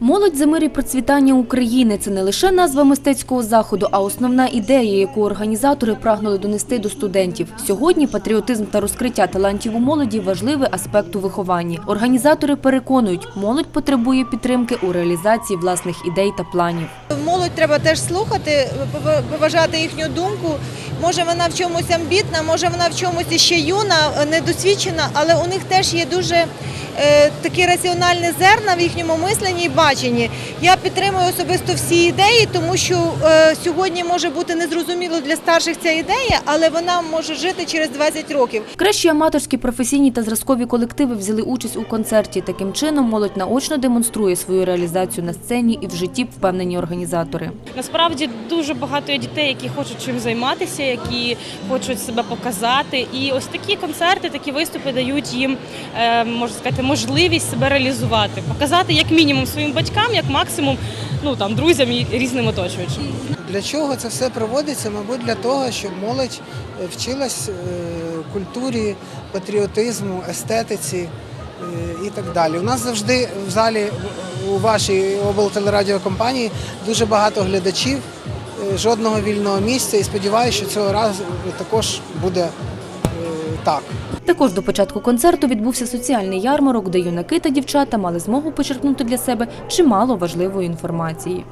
Молодь за мир і процвітання України це не лише назва мистецького заходу, а основна ідея, яку організатори прагнули донести до студентів. Сьогодні патріотизм та розкриття талантів у молоді важливий аспект у вихованні. Організатори переконують, молодь потребує підтримки у реалізації власних ідей та планів. Молодь треба теж слухати, поважати їхню думку. Може вона в чомусь амбітна, може вона в чомусь ще юна, недосвідчена, але у них теж є дуже е, такі раціональні зерна в їхньому мисленні і баченні. Я підтримую особисто всі ідеї, тому що е, сьогодні може бути незрозуміло для старших ця ідея, але вона може жити через 20 років. Кращі аматорські, професійні та зразкові колективи взяли участь у концерті. Таким чином молодь наочно демонструє свою реалізацію на сцені і в житті впевнені організатори. Насправді дуже багато є дітей, які хочуть чим займатися, які хочуть себе показати. І ось такі концерти, такі виступи дають їм, е, можна сказати, можливість себе реалізувати, показати як мінімум своїм батькам, як максимум ну там друзям і різним оточуючим. Для чого це все проводиться? Мабуть, для того, щоб молодь е, вчилась е, культурі, патріотизму, естетиці і так далі. У нас завжди в залі у вашій облтелерадіокомпанії дуже багато глядачів, жодного вільного місця. І сподіваюся, що цього разу також буде е, так. Також до початку концерту відбувся соціальний ярмарок, де юнаки та дівчата мали змогу почерпнути для себе чимало важливої інформації.